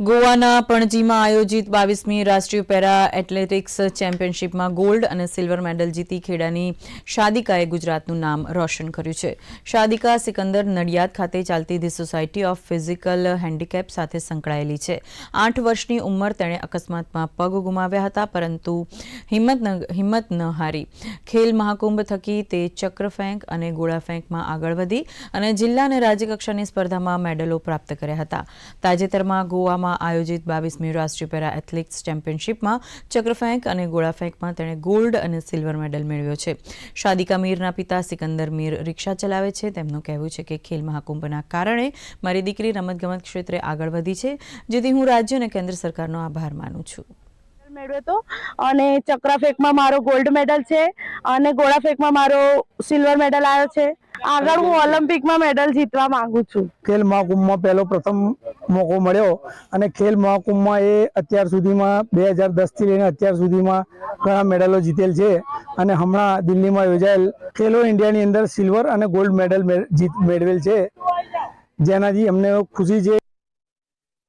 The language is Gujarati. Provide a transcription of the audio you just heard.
ગોવાના પણજીમાં આયોજિત બાવીસમી રાષ્ટ્રીય પેરા એથ્લેટિક્સ ચેમ્પિયનશિપમાં ગોલ્ડ અને સિલ્વર મેડલ જીતી ખેડાની શાદિકાએ ગુજરાતનું નામ રોશન કર્યું છે. શાદિકા સિકંદર નડિયાદ ખાતે ચાલતી the society of physical handicap સાથે સંકળાયેલી છે. આઠ વર્ષની ઉંમર તેણે અકસ્માતમાં પગ ગુમાવ્યા હતા, પરંતુ હિંમત હિંમત ન હારી. ખેલ મહાકુંભ થકી તે ચક્ર ફેંક અને ગોળા ફેંકમાં આગળ વધી અને જિલ્લા અને રાજ્યકક્ષાની સ્પર્ધામાં મેડલો પ્રાપ્ત કર્યા હતા. તાજેતરમાં ગોવામાં આયોજિત બાવીસમી રાષ્ટ્રીય પેરા એથ્લેટિક્સ ચેમ્પિયનશિપમાં ચક્રફેંક અને ગોળાફેંકમાં તેણે ગોલ્ડ અને સિલ્વર મેડલ મેળવ્યો છે. શાદિકા મીરના પિતા સિકંદર મીર રિક્ષા ચલાવે છે. તેમનું કહેવું છે કે ખેલ મહાકુંભના કારણે મારી દીકરી રમતગમત ક્ષેત્રે આગળ વધી છે, જેથી હું રાજ્ય અને કેન્દ્ર સરકારનો આભાર માનું છું. મેળવ્યો હતો. અને ચક્રા ફેંકમાં મારો ગોલ્ડ મેડલ છે. અને ગોળા ફેંકમાં મારો સિલ્વર મેડલ આવ્યો છે. આગળ હું ઓલિમ્પિકમાં મેડલ જીતવા માંગુ છું. ખેલ મહાકુંભમાં પહેલો પ્રથમ મોકો મળ્યો અને ખેલ મહાકુંભમાં એ અત્યાર સુધીમાં બે હજાર દસથી લઈને અત્યાર સુધીમાં ઘણા મેડલો જીતેલ છે. અને હમણાં દિલ્હીમાં યોજાયેલ ખેલો ઇન્ડિયાની અંદર સિલ્વર અને ગોલ્ડ મેડલ જીત, મેળવેલ છે. જેનાથી અમને ખુશી છે.